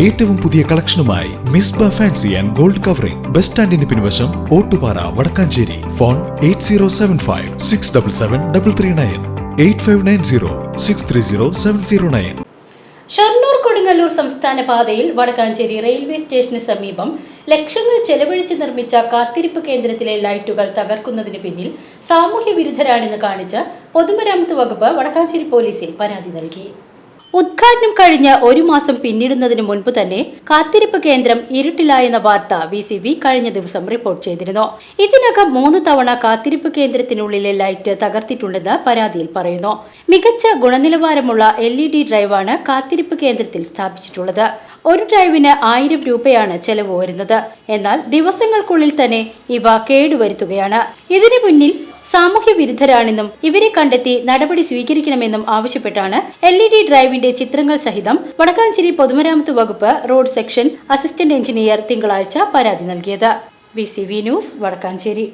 ഏറ്റവും പുതിയ കളക്ഷനുമായി Misba fancy and gold covering. Bus സ്റ്റാൻഡിന് പിൻവശം Ottupara Vadakkanchery. Phone eight zero seven five six double seven double three nine. Eight five nine zero six three zero seven zero nine. Shoranur Kodungallur സംസ്ഥാന പാതയിൽ Vadakkanchery railway സ്റ്റേഷന് സമീപം ലക്ഷങ്ങൾ ചെലവഴിച്ച് നിർമ്മിച്ച കാത്തിരിപ്പ് കേന്ദ്രത്തിലെ ലൈറ്റുകൾ തകർക്കുന്നതിന് പിന്നിൽ സാമൂഹ്യ വിരുദ്ധരാണെന്ന് കാണിച്ച് പൊതുമരാമത്ത് വകുപ്പ് വടക്കാഞ്ചേരി പോലീസിൽ പരാതി നൽകി. ഉദ്ഘാടനം കഴിഞ്ഞ ഒരു മാസം പിന്നിടുന്നതിന് മുൻപ് തന്നെ കാത്തിരിപ്പ് കേന്ദ്രം ഇരുട്ടിലായെന്ന വാർത്ത വി സി ബി കഴിഞ്ഞ ദിവസം റിപ്പോർട്ട് ചെയ്തിരുന്നു. ഇതിനകം മൂന്ന് തവണ കാത്തിരിപ്പ് കേന്ദ്രത്തിനുള്ളിലെ ലൈറ്റ് തകർത്തിട്ടുണ്ടെന്ന് പരാതിയിൽ പറയുന്നു. മികച്ച ഗുണനിലവാരമുള്ള എൽ ഇ ഡി ഡ്രൈവാണ് കാത്തിരിപ്പ് കേന്ദ്രത്തിൽ സ്ഥാപിച്ചിട്ടുള്ളത്. ഒരു ഡ്രൈവിന് ആയിരം രൂപയാണ് ചെലവ് വരുന്നത്. എന്നാൽ ദിവസങ്ങൾക്കുള്ളിൽ തന്നെ ഇവ കേടുവരുത്തുകയാണ്. ഇതിനു മുന്നിൽ സാമൂഹ്യ വിരുദ്ധരാണെന്നും ഇവരെ കണ്ടെത്തി നടപടി സ്വീകരിക്കണമെന്നും ആവശ്യപ്പെട്ടാണ് എൽ ഇ ഡി ഡ്രൈവിന്റെ ചിത്രങ്ങൾ സഹിതം വടക്കാഞ്ചേരി പൊതുമരാമത്ത് വകുപ്പ് റോഡ് സെക്ഷൻ അസിസ്റ്റന്റ് എഞ്ചിനീയർ തിങ്കളാഴ്ച പരാതി നൽകിയത്. B news Vadakkanchery.